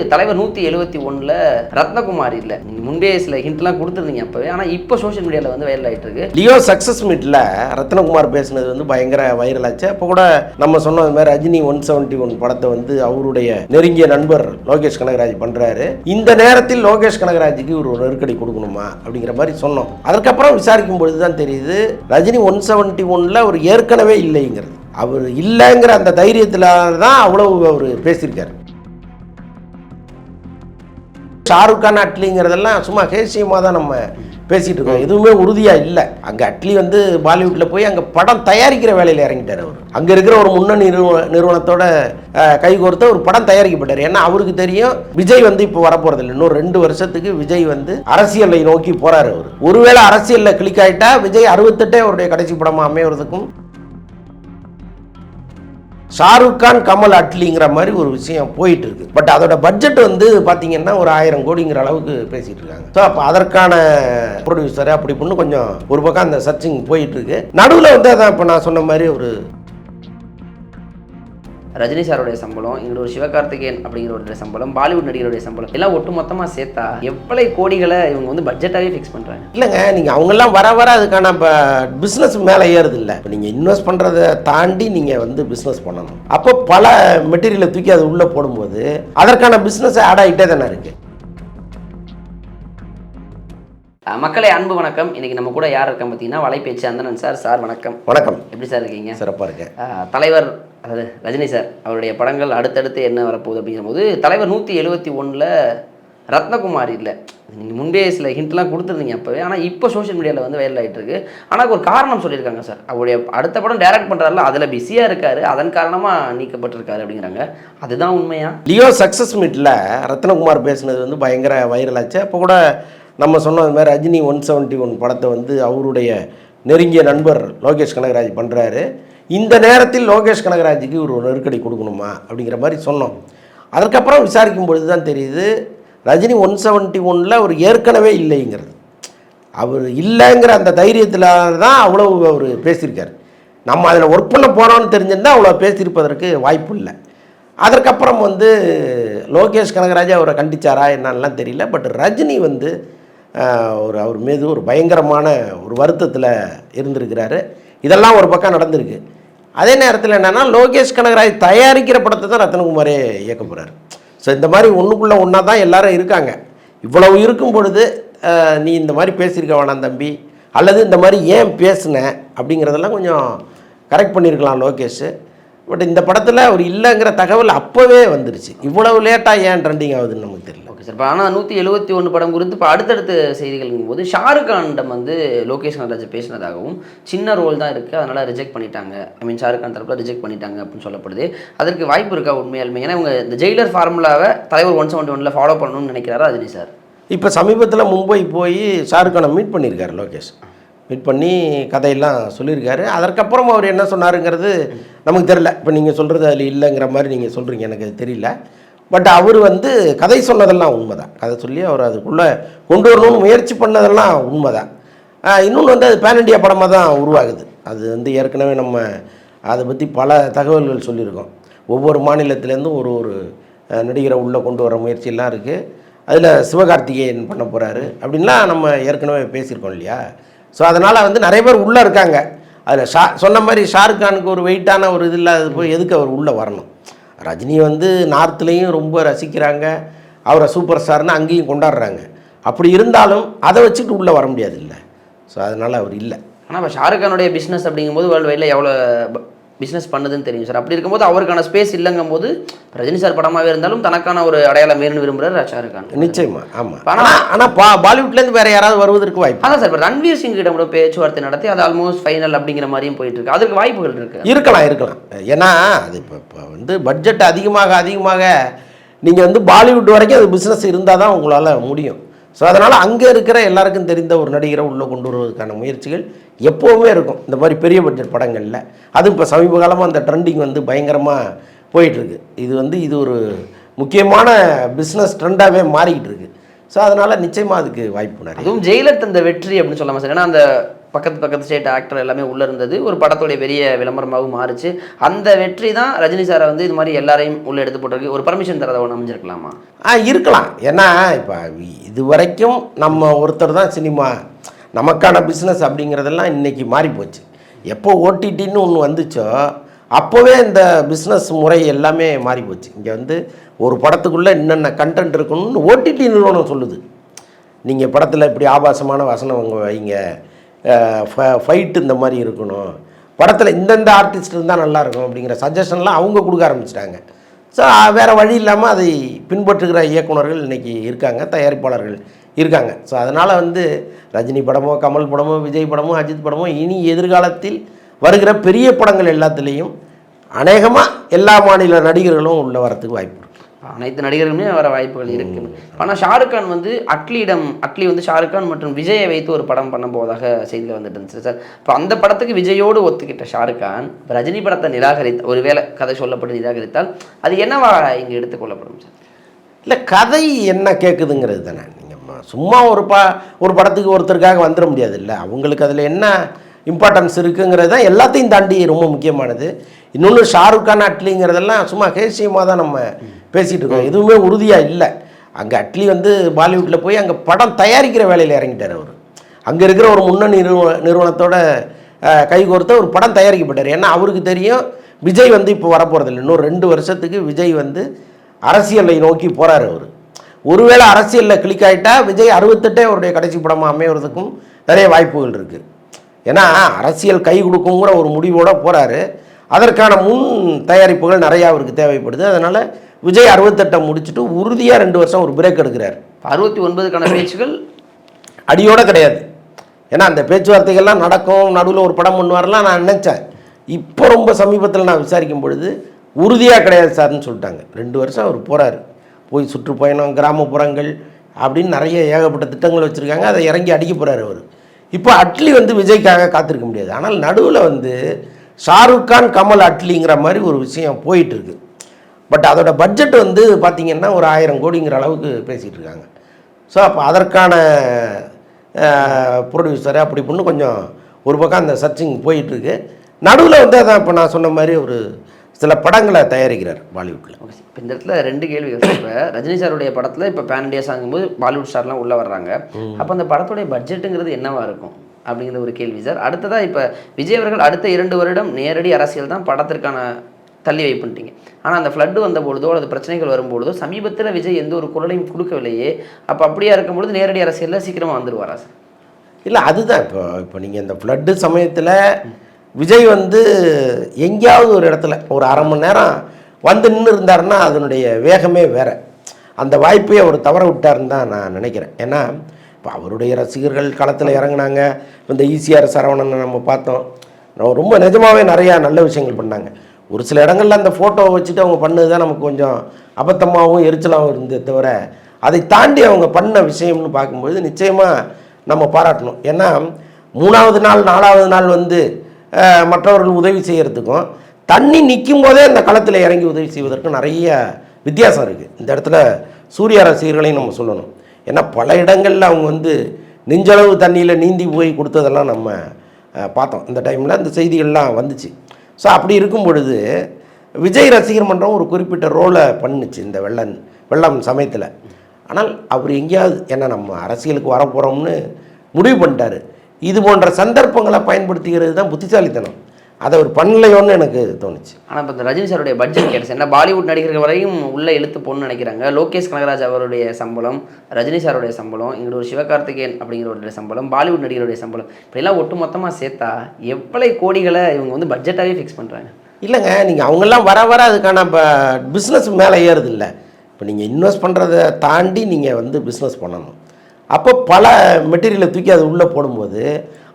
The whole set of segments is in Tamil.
தலைவர் நூற்றி எழுபத்தி ஒன்றில் ரத்னகுமார் இல்லை. நீங்கள் முன்பே சில ஹிண்ட்லாம் கொடுத்துருந்தீங்க அப்போவே. ஆனால் இப்போ சோஷியல் மீடியாவில் வந்து வைரல் ஆகிட்டு இருக்கு. லியோ சக்ஸஸ் மீட்டில் ரத்னகுமார் பேசினது வந்து பயங்கர வைரல் ஆச்சு. அப்போ கூட நம்ம சொன்ன மாதிரி ரஜினி ஒன் செவன்ட்டி ஒன் படத்தை வந்து அவருடைய நெருங்கிய நண்பர் லோகேஷ் கனகராஜ் பண்ணுறாரு இந்த நேரத்தில் லோகேஷ் கனகராஜுக்கு ஒரு நெருக்கடி கொடுக்கணுமா அப்படிங்கிற மாதிரி சொன்னோம். அதுக்கப்புறம் விசாரிக்கும் பொழுது தான் தெரியுது ரஜினி ஒன் செவன்ட்டி ஒனில் அவர் ஏற்கனவே இல்லைங்கிறது. அவர் இல்லைங்கிற அந்த தைரியத்தில் தான் அவ்வளவு அவர் பேசியிருக்காரு. ஷாருக் கான் அட்லிங்கிறதெல்லாம் சும்மா ஹேசியமாக தான் நம்ம பேசிகிட்டு இருக்கோம். எதுவுமே உறுதியாக இல்லை. அங்கே அட்லி வந்து பாலிவுட்டில் போய் அங்கே படம் தயாரிக்கிற வேலையில் இறங்கிட்டார் அவர். அங்கே இருக்கிற ஒரு முன்னணி நிறுவ நிறுவனத்தோட அஹ், கைகோர்த்து ஒரு படம் தயாரிக்கப்பட்டார். ஏன்னா அவருக்கு தெரியும் விஜய் வந்து இப்போ வரப்போகிறது இல்லை இன்னும் ரெண்டு வருஷத்துக்கு விஜய் வந்து அரசியலை நோக்கி போகிறார் அவர். ஒருவேளை அரசியலில் கிளிக் ஆகிட்டா விஜய் அறுபத்தெட்டே அவருடைய கடைசி படமாக அமையறதுக்கும் ஷாருக் கான் கமல் அட்லிங்கிற மாதிரி ஒரு விஷயம் போயிட்டு இருக்கு பட் அதோட பட்ஜெட் வந்து பார்த்தீங்கன்னா ஒரு ஆயிரம் கோடிங்கிற அளவுக்கு பேசிட்டு இருக்காங்க. ஸோ அப்போ அதற்கான ப்ரொடியூசர் அப்படி இப்படின்னு கொஞ்சம் ஒரு பக்கம் அந்த சர்ச்சிங் போயிட்டு இருக்கு நடுவில் வந்து அதான் இப்போ நான் சொன்ன மாதிரி ஒரு ரஜினி சாரோடைய சம்பளம் இங்கே சிவகார்த்திகேயன் அப்படிங்கிறவருடைய சம்பளம் பாலிவுட் நடிகருடைய சம்பளம் எல்லாம் ஒட்டு மொத்தமாக சேர்த்தா எவ்வளவு கோடிகளை இவங்க வந்து பட்ஜெட்டாகவே ஃபிக்ஸ் பண்ணுறாங்க இல்லைங்க நீங்கள் அவங்கெல்லாம் வர வர அதுக்கான இப்போ பிஸ்னஸ் மேலே ஏறுது இல்லை இப்போ நீங்கள் இன்வெஸ்ட் பண்ணுறதை தாண்டி நீங்கள் வந்து பிஸ்னஸ் பண்ணணும். அப்போ பல மெட்டீரியலை தூக்கி அது உள்ளே போடும்போது அதற்கான பிஸ்னஸ் ஆட் ஆகிட்டே தானே இருக்குது மக்களே அன்பு வணக்கம். இன்னைக்கு நம்ம கூட யார் இருக்கா பார்த்தீங்கன்னா வலைபேச்சு அந்தனன் சார். சார் வணக்கம். வணக்கம். எப்படி சார் இருக்கீங்க? சிறப்பாக இருக்கேன். தலைவர் அதாவது ரஜினி சார் அவருடைய படங்கள் அடுத்தடுத்து என்ன வரப்போகுது அப்படிங்கும்போது தலைவர் நூற்றி எழுபத்தி ஒன்றில் ரத்னகுமார் இல்லை. நீங்கள் முன்பே சில ஹிண்ட்லாம் கொடுத்துருந்தீங்க அப்போவே. ஆனால் இப்போ சோஷியல் மீடியாவில் வந்து வைரல் ஆகிட்டு இருக்கு ஆனால் ஒரு காரணம் சொல்லியிருக்காங்க சார். அவருடைய அடுத்த படம் டைரக்ட் பண்ணுறாருல அதில் பிஸியாக இருக்காரு. அதன் காரணமாக நீக்கப்பட்டிருக்காரு அப்படிங்கிறாங்க. அதுதான் உண்மையா? லியோ சக்ஸஸ் மீட்டில் ரத்னகுமார் பேசுனது வந்து பயங்கர வைரல் ஆச்சு. அப்போ கூட நம்ம சொன்ன மாதிரி ரஜினி ஒன் செவன்ட்டி ஒன் படத்தை வந்து அவருடைய நெருங்கிய நண்பர் லோகேஷ் கனகராஜ் பண்ணுறாரு இந்த நேரத்தில் லோகேஷ் கனகராஜுக்கு ஒரு நெருக்கடி கொடுக்கணுமா அப்படிங்கிற மாதிரி சொன்னோம். அதற்கப்புறம் விசாரிக்கும் பொழுது தான் தெரியுது ரஜினி ஒன் செவன்ட்டி ஒனில் அவர் ஏற்கனவே இல்லைங்கிறது. அவர் இல்லைங்கிற அந்த தைரியத்தில் தான் அவ்வளோ அவர் பேசியிருக்கார். நம்ம அதில் ஒர்க் பண்ண போகிறோம்னு தெரிஞ்சிருந்தால் அவ்வளோ பேசியிருப்பதற்கு வாய்ப்பு இல்லை. அதற்கப்புறம் வந்து லோகேஷ் கனகராஜ் அவரை கண்டிச்சாரா என்னன்னெலாம் தெரியல பட் ரஜினி வந்து ஒரு அவர் மீது ஒரு பயங்கரமான ஒரு வருத்தத்தில் இருந்திருக்கிறாரு. இதெல்லாம் ஒரு பக்கம் நடந்திருக்கு. அதே நேரத்தில் என்னென்னா லோகேஷ் கனகராஜ் தயாரிக்கிற படத்தை தான் ரத்னகுமாரே இயக்க போகிறார் ஸோ இந்த மாதிரி ஒன்றுக்குள்ளே ஒன்றா தான் எல்லோரும் இருக்காங்க. இவ்வளவு இருக்கும் பொழுது நீ இந்த மாதிரி பேசியிருக்க வேணாம் தம்பி. அல்லது இந்த மாதிரி ஏன் பேசுன? அப்படிங்கிறதெல்லாம் கொஞ்சம் கரெக்ட் பண்ணியிருக்கலாம் லோகேஷ். பட் இந்த படத்தில் அவர் இல்லைங்கிற தகவல் அப்போவே வந்துருச்சு. இவ்வளவு லேட்டாக ஏன் ட்ரெண்டிங் ஆகுதுன்னு நமக்கு தெரியல. ஓகே சார் இப்போ ஆனால் நூற்றி எழுபத்தி ஒன்று படம் குறித்து இப்போ அடுத்தடுத்த செய்திகளுங்கும் போது ஷாருக் கானிடம் வந்து லோகேஷ் கனராஜ் பேசினதாகவும் சின்ன ரோல் தான் இருக்குது அதனால் ரிஜெக்ட் பண்ணிட்டாங்க. ஐ மீன் ஷாருக் கான் தரப்பில் ரிஜெக்ட் பண்ணிட்டாங்க அப்படின்னு சொல்லப்படுது. அதற்கு வாய்ப்பு இருக்கா உண்மையாலுமே? ஏன்னா இவங்க இந்த ஜெயிலர் ஃபார்முலாவை தலைவர் ஒன் செவன்ட்டி ஒனில் ஃபாலோ பண்ணணும்னு நினைக்கிறாரா? ரஜினி சார் இப்போ சமீபத்தில் மும்பை போய் ஷாருக் கானை மீட் பண்ணியிருக்காரு லோகேஷ். மீட் பண்ணி கதையெல்லாம் சொல்லியிருக்காரு. அதற்கப்புறம் அவர் என்ன சொன்னாருங்கிறது நமக்கு தெரியல. இப்போ நீங்கள் சொல்கிறது அதில் இல்லைங்கிற மாதிரி நீங்கள் சொல்கிறீங்க எனக்கு அது தெரியல. பட் அவர் வந்து கதை சொன்னதெல்லாம் உண்மை தான் கதை சொல்லி அவர் அதுக்குள்ளே கொண்டு வரணும்னு முயற்சி பண்ணதெல்லாம் உண்மை தான் இன்னொன்று வந்து அது பேன் இண்டியா படமாக தான் உருவாகுது. அது வந்து ஏற்கனவே நம்ம அதை பற்றி பல தகவல்கள் சொல்லியிருக்கோம். ஒவ்வொரு மாநிலத்திலேருந்தும் ஒரு ஒரு நடிகரை உள்ளே கொண்டு வர முயற்சியெல்லாம் இருக்குது அதில் சிவகார்த்திகேயன் பண்ண போகிறாரு அப்படின்லாம் நம்ம ஏற்கனவே பேசியிருக்கோம் இல்லையா? ஸோ அதனால் வந்து நிறைய பேர் உள்ளே இருக்காங்க. அதில் ஷா சொன்ன மாதிரி ஷாருக் கானுக்கு ஒரு வெயிட்டான ஒரு இது இல்லாத போய் எதுக்கு அவர் உள்ளே வரணும்? ரஜினி வந்து நார்த்லேயும் ரொம்ப ரசிக்கிறாங்க. அவரை சூப்பர் ஸ்டார்னு அங்கேயும் கொண்டாடுறாங்க. அப்படி இருந்தாலும் அதை வச்சுட்டு உள்ளே வர முடியாது இல்லை. ஸோ அதனால் அவர் இல்லை. ஆனால் இப்போ ஷாருக் கானுடைய பிஸ்னஸ் அப்படிங்கும்போது வேர்ல்டு வைடில் எவ்வளோ பிஸ்னஸ் பண்ணுதுன்னு தெரியும். சார் அப்படி இருக்கும்போது அவருக்கான ஸ்பேஸ் இல்லைங்கும் போது ரஜினி சார் படமாகவே இருந்தாலும் தனக்கான ஒரு அடையாளம் வேணும்னு விரும்புகிறார் ஷாருக் கான் நிச்சயமா ஆமாம் ஆனா- ஆனால் ஆனால் பா பாலிவுட்லேருந்து வேறு யாராவது வருவதற்கு வாய்ப்பு அதான் சார் இப்போ ரன்வீர் சிங் கிட்ட கூட பேச்சுவார்த்தை நடத்தி அது ஆல்மோஸ்ட் ஃபைனல் அப்படிங்கிற மாதிரியும் போயிட்டு இருக்கு அதுக்கு வாய்ப்புகள் இருக்கு. இருக்கலாம் இருக்கலாம். ஏன்னா அது இப்போ இப்போ வந்து பட்ஜெட் அதிகமாக அதிகமாக நீங்கள் வந்து பாலிவுட் வரைக்கும் அது பிஸ்னஸ் இருந்தால் தான் உங்களால் முடியும். ஸோ அதனால் அங்கே இருக்கிற எல்லாருக்கும் தெரிந்த ஒரு நடிகரை உள்ளே கொண்டு வருவதற்கான முயற்சிகள் எப்போவுமே இருக்கும். இந்த மாதிரி பெரிய பட்ஜெட் படங்களில். அதுவும் இப்போ சமீப காலமாக அந்த ட்ரெண்டிங் வந்து பயங்கரமாக போயிட்டுருக்கு. இது வந்து இது ஒரு முக்கியமான பிஸ்னஸ் ட்ரெண்டாகவே மாறிக்கிட்டு இருக்கு ஸோ அதனால் நிச்சயமாக அதுக்கு வாய்ப்பு நிறைய அதுவும் ஜெயிலர் தந்த வெற்றி அப்படின்னு சொல்லாமல் சார். ஏன்னா அந்த பக்கத்து பக்கத்து ஸ்டேட் ஆக்டர் எல்லாமே உள்ளே இருந்தது. ஒரு படத்துடைய பெரிய விளம்பரமாகவும் மாறுச்சு. அந்த வெற்றி தான் ரஜினி சாரை வந்து இது மாதிரி எல்லாரையும் உள்ளே எடுத்து போட்டிருக்கு. ஒரு பர்மிஷன் தரதை ஒன்று அமைஞ்சிருக்கலாமா? ஆ இருக்கலாம். ஏன்னா இப்போ இது வரைக்கும் நம்ம ஒருத்தர் தான் சினிமா நமக்கான பிஸ்னஸ் அப்படிங்கிறதெல்லாம் இன்றைக்கி மாறி போச்சு. எப்போ ஓடிடின்னு ஒன்று வந்துச்சோ அப்போவே இந்த பிஸ்னஸ் முறை எல்லாமே மாறி போச்சு. இங்கே வந்து ஒரு படத்துக்குள்ளே என்னென்ன கண்டென்ட் இருக்கணும்னு ஓடிடி நிறுவனம் சொல்லுது. நீங்கள் படத்தில் இப்படி ஆபாசமான வசனம் உங்கள் வைங்க. ஃபைட்டு இந்த மாதிரி இருக்கணும். படத்தில் இந்தந்த ஆர்டிஸ்ட் இருந்தால் நல்லாயிருக்கும் அப்படிங்கிற சஜஷன்லாம் அவங்க கொடுக்க ஆரம்பிச்சிட்டாங்க. ஸோ வேறு வழி இல்லாமல் அதை பின்பற்றுகிற இயக்குனர்கள் இன்றைக்கி இருக்காங்க தயாரிப்பாளர்கள் இருக்காங்க. ஸோ அதனால் வந்து ரஜினி படமோ கமல் படமோ விஜய் படமோ அஜித் படமோ இனி எதிர்காலத்தில் வருகிற பெரிய படங்கள் எல்லாத்துலேயும் அநேகமாக எல்லா மாநில நடிகர்களும் உள்ள வரத்துக்கு வாய்ப்பு அனைத்து நடிகர்களுமே வர வாய்ப்புகள் இருக்கு. ஆனால் ஷாருக் கான் வந்து அட்லியிடம் அட்லி வந்து ஷாருக் கான் மற்றும் விஜயை வைத்து ஒரு படம் பண்ண போவதாக செய்தியில் வந்துட்டு இருந்துச்சு. சார் இப்போ அந்த படத்துக்கு விஜயோடு ஒத்துக்கிட்ட ஷாருக் கான் ரஜினி படத்தை நிராகரித்த ஒருவேளை கதை சொல்லப்பட்டு நிராகரித்தால் அது என்னவா இங்கே எடுத்துக்கொள்ளப்படும் சார்? இல்லை கதை என்ன கேட்குதுங்கிறது தானே. நீங்கள் சும்மா ஒரு ப ஒரு படத்துக்கு ஒருத்தருக்காக வந்துட முடியாது இல்லை அவங்களுக்கு அதில் என்ன இம்பார்ட்டன்ஸ் இருக்குங்கிறது தான் எல்லாத்தையும் தாண்டி ரொம்ப முக்கியமானது. இன்னொன்று ஷாருக் கான் அட்லிங்கிறதெல்லாம் சும்மா கேசியமாக தான் நம்ம பேசிகிட்டு இருக்கோம். எதுவுமே உறுதியாக இல்லை. அங்கே அட்லி வந்து பாலிவுட்டில் போய் அங்கே படம் தயாரிக்கிற வேலையில் இறங்கிட்டார் அவர். அங்கே இருக்கிற ஒரு முன்னணி நிறுவ நிறுவனத்தோட கைகோர்த்து ஒரு படம் தயாரிக்கப்பட்டார். ஏன்னா அவருக்கு தெரியும் விஜய் வந்து இப்போ வரப்போகிறதில்ல இன்னும் ரெண்டு வருஷத்துக்கு விஜய் வந்து அரசியலை நோக்கி போகிறார் அவர். ஒருவேளை அரசியலில் கிளிக் ஆகிட்டா விஜய் அறுபத்தெட்டே அவருடைய கடைசி படமாக அமையறதுக்கும் நிறைய வாய்ப்புகள் இருக்குது ஏன்னா அரசியல் கை கொடுக்குங்கிற ஒரு முடிவோடு போகிறாரு அதற்கான முன் தயாரிப்புகள் நிறையா அவருக்கு தேவைப்படுது. அதனால் விஜய் அறுபத்தெட்டை முடிச்சுட்டு உறுதியாக ரெண்டு வருஷம் ஒரு பிரேக் எடுக்கிறார். அறுபத்தி ஒன்பதுக்கான பேச்சுகள் அடியோட கிடையாது. ஏன்னா அந்த பேச்சுவார்த்தைகள்லாம் நடக்கும். நடுவில் ஒரு படம் பண்ணுவார்லாம் நான் நினச்சேன். இப்போ ரொம்ப சமீபத்தில் நான் விசாரிக்கும் பொழுது உறுதியாக கிடையாது சார்னு சொல்லிட்டாங்க. ரெண்டு வருஷம் அவர் போகிறாரு போய் சுற்றுப்பயணம் கிராமப்புறங்கள் அப்படின்னு நிறைய ஏகப்பட்ட திட்டங்கள் வச்சுருக்காங்க. அதை இறங்கி அடிக்க போகிறாரு அவர். இப்போ அட்லி வந்து விஜய்க்காக காத்திருக்க முடியாது. ஆனால் நடுவில் வந்து ஷாருக் கான் கமல் அட்லிங்கிற மாதிரி ஒரு விஷயம் போயிட்டுருக்கு. பட் அதோட பட்ஜெட் வந்து பார்த்திங்கன்னா ஒரு ஆயிரம் கோடிங்கிற அளவுக்கு பேசிகிட்டு இருக்காங்க. ஸோ அப்போ அதற்கான ப்ரொடியூசர் அப்படி இப்படின்னு கொஞ்சம் ஒரு பக்கம் அந்த சர்ச்சிங் போயிட்டுருக்கு. நடுவில் வந்து அதான் இப்போ நான் சொன்ன மாதிரி ஒரு சில படங்களை தயாரிக்கிறார் பாலிவுட்டில் ஓகே இப்போ இந்த இடத்துல ரெண்டு சார் இப்போ ரஜினி சாருடைய படத்தில் இப்போ பேன் இண்டியாஸ் ஆகும்போது பாலிவுட் ஸ்டார்லாம் உள்ளே வர்றாங்க. அப்போ அந்த படத்துடைய பட்ஜெட்டுங்கிறது என்னவா இருக்கும்? அப்படிங்கிற ஒரு கேள்வி சார் அடுத்ததாக இப்போ விஜய் அவர்கள் அடுத்த இரண்டு வருடம் நேரடி அரசியல் தான் படத்திற்கான தள்ளி வைப்புன்ட்டீங்க. ஆனால் அந்த ஃப்ளட்டு வந்த பொழுதோ அல்லது பிரச்சனைகள் வரும்பொழுதோ சமீபத்தில் விஜய் எந்த ஒரு குரலையும் கொடுக்கவில்லையே. அப்போ அப்படியா இருக்கும்பொழுது நேரடி அரசியலில் சீக்கிரமாக வந்துருவாரா சார் இல்லை அதுதான். இப்போ இப்போ நீங்கள் இந்த ஃப்ளட்டு சமயத்தில் விஜய் வந்து எங்கேயாவது ஒரு இடத்துல ஒரு அரை மணி நேரம் வந்து நின்று இருந்தாருன்னா அதனுடைய வேகமே வேற. அந்த வாய்ப்பை அவர் தவற விட்டாருன்னு தான் நான் நினைக்கிறேன். ஏன்னா இப்போ அவருடைய ரசிகர்கள் களத்தில் இறங்குனாங்க. இந்த ஈசிஆர் சரவணனை நம்ம பார்த்தோம். நம்ம ரொம்ப நிஜமாகவே நிறையா நல்ல விஷயங்கள் பண்ணாங்க. ஒரு சில இடங்களில் அந்த ஃபோட்டோவை வச்சுட்டு அவங்க பண்ணது தான் நமக்கு கொஞ்சம் அபத்தமாகவும் எரிச்சலாகவும் இருந்தே தவிர அதை தாண்டி அவங்க பண்ண விஷயம்னு பார்க்கும்போது நிச்சயமாக நம்ம பாராட்டணும். ஏன்னா மூணாவது நாள் நாலாவது நாள் வந்து மற்றவர்கள் உதவி செய்கிறதுக்கும் தண்ணி நிற்கும் போதே அந்த களத்தில் இறங்கி உதவி செய்வதற்கும் நிறைய வித்தியாசம் இருக்குது இந்த இடத்துல சூரிய ரசிகர்களையும் நம்ம சொல்லணும். ஏன்னா பல இடங்களில் அவங்க வந்து நெஞ்சளவு தண்ணியில் நீந்தி போய் கொடுத்ததெல்லாம் நம்ம பார்த்தோம். இந்த டைமில் அந்த செய்திகள்லாம் வந்துச்சு. ஸோ அப்படி இருக்கும் பொழுது விஜய் ரசிகர் மன்றம் ஒரு குறிப்பிட்ட ரோலை பண்ணுச்சு இந்த வெள்ளம் வெள்ளம் சமயத்தில். ஆனால் அவர் எங்கேயாவது ஏன்னா நம்ம அரசியலுக்கு வரப்போகிறோம்னு முடிவு பண்ணிட்டாரு. இது போன்ற சந்தர்ப்பங்களை பயன்படுத்திக்கிறது தான் புத்திசாலித்தனம். அதை அவர் பண்ணலையோன்னு எனக்கு தோணுச்சு. ஆனால் இப்போ இந்த ரஜினி சாருடைய பட்ஜெட் கேட்டுச்சு. ஏன்னா பாலிவுட் நடிகர்கள் வரையும் உள்ள இழுத்து போன்னு நினைக்கிறாங்க. லோகேஷ் கனகராஜ் அவருடைய சம்பளம் ரஜினி சாருடைய சம்பளம் இங்கிட்ட ஒரு சிவகார்த்திகேயன் அப்படிங்கிறவருடைய சம்பளம் பாலிவுட் நடிகருடைய சம்பளம் இப்படிலாம் ஒட்டு மொத்தமாக சேர்த்தா எவ்வளவு கோடிகளை இவங்க வந்து பட்ஜெட்டாகவே ஃபிக்ஸ் பண்ணுறாங்க இல்லைங்க நீங்கள் அவங்கெல்லாம் வர வர அதுக்கான இப்போ பிஸ்னஸ் மேலே ஏறுது இல்லை இப்போ நீங்கள் இன்வெஸ்ட் பண்ணுறதை தாண்டி நீங்கள் வந்து பிஸ்னஸ் பண்ணணும். அப்போ பல மெட்டீரியலை தூக்கி அது உள்ளே போடும்போது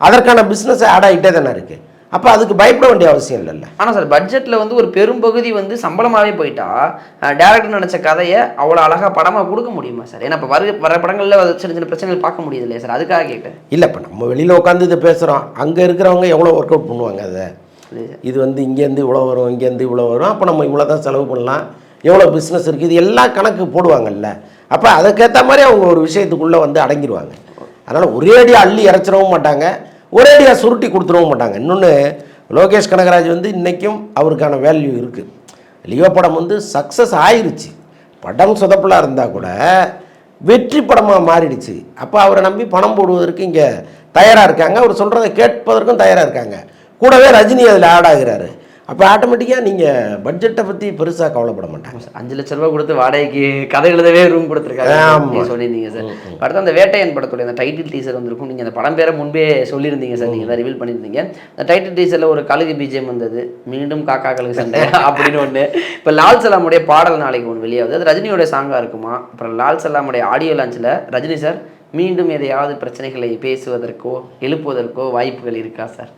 அதற்கான பிஸ்னஸ் ஆட் ஆகிட்டே தானே இருக்குது அப்போ அதுக்கு பயப்பட வேண்டிய அவசியம் இல்லைல்ல? ஆனால் சார் பட்ஜெட்டில் வந்து ஒரு பெரும்பகுதி வந்து சம்பளமாகவே போயிட்டா டேரக்டர் நினச்ச கதையை அவ்வளோ அழகாக படமாக கொடுக்க முடியுமா சார் ஏன்னா இப்போ வர வர படங்களில் சின்ன சின்ன பிரச்சனைகள் பார்க்க முடியுது இல்லையா சார் அதுக்காக கேட்டேன். இல்லை இப்போ நம்ம வெளியில் உட்காந்து இதை பேசுகிறோம் அங்கே இருக்கிறவங்க எவ்வளோ ஒர்க் அவுட் பண்ணுவாங்க அதை. இது வந்து இங்கேருந்து இவ்வளோ வரும் இங்கேருந்து இவ்வளோ வரும். அப்போ நம்ம இவ்வளோ தான் செலவு பண்ணலாம். எவ்வளோ பிஸ்னஸ் இருக்குது இது எல்லாம் கணக்கு போடுவாங்கல்ல. அப்போ அதுக்கேற்ற மாதிரி அவங்க ஒரு விஷயத்துக்குள்ளே வந்து அடங்கிடுவாங்க அதனால் ஒரே அடியாக அள்ளி இறச்சிடவும் மாட்டாங்க ஒரே அடியாக சுருட்டி கொடுத்துடவும் மாட்டாங்க. இன்னொன்று லோகேஷ் கனகராஜ் வந்து இன்றைக்கும் அவருக்கான வேல்யூ இருக்குது லியோ படம் வந்து சக்ஸஸ் ஆயிடுச்சு படம் சொதப்பலாக இருந்தால் கூட வெற்றி படமாக மாறிடுச்சு. அப்போ அவரை நம்பி பணம் போடுவதற்கு இங்கே தயாராக இருக்காங்க. அவர் சொல்கிறத கேட்பதற்கும் தயாராக இருக்காங்க. கூடவே ரஜினி அதில் ஆட் ஆகிறாரு. அப்போ ஆட்டோமேட்டிக்காக நீங்கள் பட்ஜெட்டை பற்றி பெருசாக கவலைப்பட மாட்டாங்க. அஞ்சு லட்ச ரூபாய் கொடுத்து வாடகைக்கு கதை எழுதவே ரூம் கொடுத்துருக்காங்க சொல்லியிருந்தீங்க சார். அடுத்து அந்த வேட்டையன் படத்துடைய அந்த டைட்டில் டீசர் வந்திருக்கும். நீங்கள் அந்த படம் பேரை முன்பே சொல்லியிருந்தீங்க சார். நீங்கள் ரிவீல் பண்ணியிருந்தீங்க. அந்த டைட்டில் டீசரில் ஒரு கழுகு பிஜிஎம் வந்தது. மீண்டும் காக்கா கழுகு சண்டை அப்படின்னு ஒன்று இப்போ லால் சலாமுடைய பாடல் நாளைக்கு ஒன்று வெளியாகுது. அது ரஜினியோட சாங்காக இருக்குமா? அப்புறம் லால் சலாமுடைய ஆடியோ லான்ச்சில் ரஜினி சார் மீண்டும் எதையாவது பிரச்சனைகளை பேசுவதற்கோ எழுப்புவதற்கோ வாய்ப்புகள் இருக்கா சார்?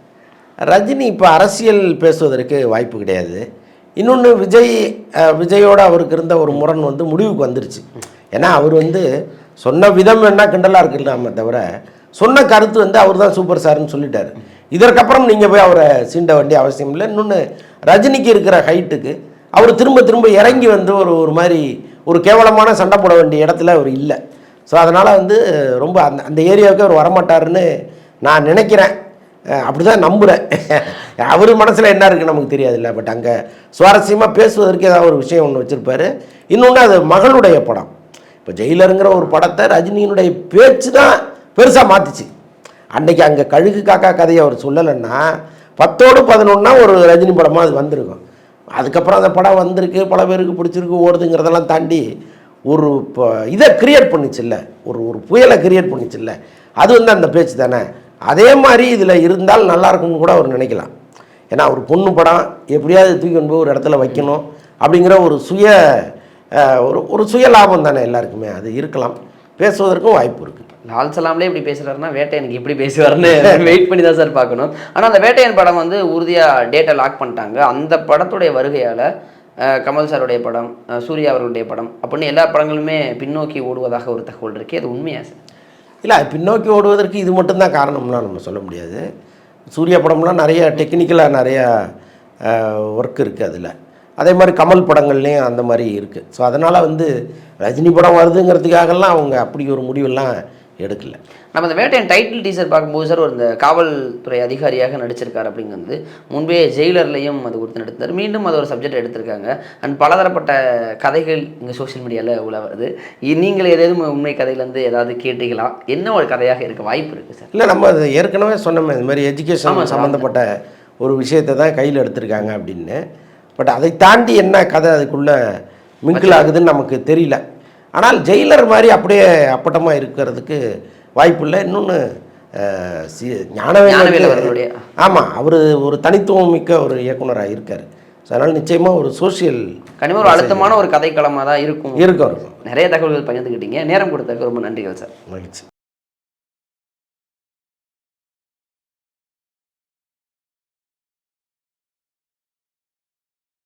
ரஜினி இப்போ அரசியல் பேசுவதற்கு வாய்ப்பு கிடையாது. இன்னொன்று விஜய் விஜயோடு அவருக்கு இருந்த ஒரு முரண் வந்து முடிவுக்கு வந்துருச்சு. ஏன்னா அவர் வந்து சொன்ன விதம் என்ன கிண்டலாக இருக்கலாமே தவிர சொன்ன கருத்து வந்து அவர் தான் சூப்பர் சார்னு சொல்லிட்டார். இதற்கப்புறம் நீங்கள் போய் அவரை சீண்ட வேண்டிய அவசியம் இல்லை. இன்னொன்று ரஜினிக்கு இருக்கிற ஹைட்டுக்கு அவர் திரும்ப திரும்ப இறங்கி வந்து ஒரு ஒரு மாதிரி ஒரு கேவலமான சண்டை போட வேண்டிய இடத்துல அவர் இல்லை. ஸோ அதனால் வந்து ரொம்ப அந்த அந்த ஏரியாவுக்கு அவர் வரமாட்டாருன்னு நான் நினைக்கிறேன். அப்படி தான் நம்புகிறேன் அவர் மனசில் என்ன இருக்குன்னு நமக்கு தெரியாதுல்ல பட் அங்கே சுவாரஸ்யமாக பேசுவதற்கு ஏதாவது ஒரு விஷயம் ஒன்று வச்சுருப்பாரு. இன்னொன்று அது மகளுடைய படம். இப்போ ஜெயிலருங்கிற ஒரு படத்தை ரஜினியினுடைய பேச்சு தான் பெருசாக மாற்றிச்சு அன்றைக்கி அங்கே கழுகு காக்கா கதையை அவர் சொல்லலைன்னா பத்தோடு பதினொன்னா ஒரு ரஜினி படமாக அது வந்திருக்கும். அதுக்கப்புறம் அந்த படம் வந்திருக்கு பல பேருக்கு பிடிச்சிருக்கு ஓடுதுங்கிறதெல்லாம் தாண்டி ஒரு இப்போ இதை கிரியேட் பண்ணிச்சுல்ல ஒரு ஒரு புயலை கிரியேட் பண்ணிச்சுல்ல. அது வந்து அந்த பேச்சு தானே? அதே மாதிரி இதில் இருந்தால் நல்லாயிருக்கும்னு கூட அவர் நினைக்கலாம். ஏன்னா ஒரு பொண்ணு படம் எப்படியாவது தூக்கி கொண்டு போய் ஒரு இடத்துல வைக்கணும் அப்படிங்கிற ஒரு சுய ஒரு ஒரு சுய லாபம் தானே எல்லாருக்குமே. அது இருக்கலாம். பேசுவதற்கும் வாய்ப்பு இருக்குது லால் சலாம்லே இப்படி பேசுறாருன்னா வேட்டையனுக்கு எப்படி பேசுவாருன்னு வெயிட் பண்ணி தான் சார் பார்க்கணும். ஆனால் அந்த வேட்டையன் படம் வந்து உறுதியாக டேட்டை லாக் பண்ணிட்டாங்க. அந்த படத்துடைய வருகையால் கமல் சாருடைய படம் சூர்யா அவர்களுடைய படம் அப்படின்னு எல்லா படங்களுமே பின்னோக்கி ஓடுவதாக ஒரு தகவல் இருக்கு. அது உண்மையா சார்? இல்லை பின்னோக்கி ஓடுவதற்கு இது மட்டும்தான் காரணம்லாம் நம்ம சொல்ல முடியாது. சூர்யா படம்லாம் நிறைய டெக்னிக்கலாக நிறையா ஒர்க் இருக்குது அதில். அதே மாதிரி கமல் படங்கள்லேயும் அந்த மாதிரி இருக்குது ஸோ அதனால் வந்து ரஜினி படம் வருதுங்கிறதுக்காகலாம் அவங்க அப்படி ஒரு முடிவெல்லாம் எடுக்கல. நம்ம இந்த வேட்டையன் டைட்டில் டீசர் பார்க்கும்போது சார் ஒரு இந்த காவல்துறை அதிகாரியாக நடிச்சிருக்காரு அப்படிங்கிறது. முன்பே ஜெயிலர்லையும் அது குறித்து நடித்தார். மீண்டும் அது ஒரு சப்ஜெக்ட் எடுத்திருக்காங்க. அண்ட் பலதரப்பட்ட கதைகள் இங்கே சோஷியல் மீடியாவில் உள்ள வருது. இ- நீங்கள் ஏதேனும் உண்மை கதையிலேருந்து ஏதாவது கேட்டீங்களா என்ன ஒரு கதையாக இருக்க வாய்ப்பு இருக்குது சார் இல்லை நம்ம அது ஏற்கனவே சொன்னோமே இந்த மாதிரி எஜுகேஷன் சம்மந்தப்பட்ட ஒரு விஷயத்தை தான் கையில் எடுத்திருக்காங்க அப்படின்னு. பட் அதை தாண்டி என்ன கதை அதுக்குள்ளே மிங்கிள் ஆகுதுன்னு நமக்கு தெரியல. ஆனால் ஜெயிலர் மாதிரி அப்படியே அப்பட்டமாக இருக்கிறதுக்கு வாய்ப்பு இல்லை இன்னொன்று ஞானவேல் ஞானவேல் அவர்களுடைய ஆமாம் அவர் ஒரு தனித்துவம் மிக்க ஒரு இயக்குனராக இருக்கார். ஸோ அதனால் நிச்சயமாக ஒரு சோஷியல் கனிம ஒரு அழுத்தமான ஒரு கதைக்களமாக தான் இருக்கும். இருக்கும் இருக்கும். நிறைய தகவல்கள் பகிர்ந்துக்கிட்டீங்க. நேரம் கொடுத்ததுக்கு ரொம்ப நன்றிகள் சார். மகிழ்ச்சி.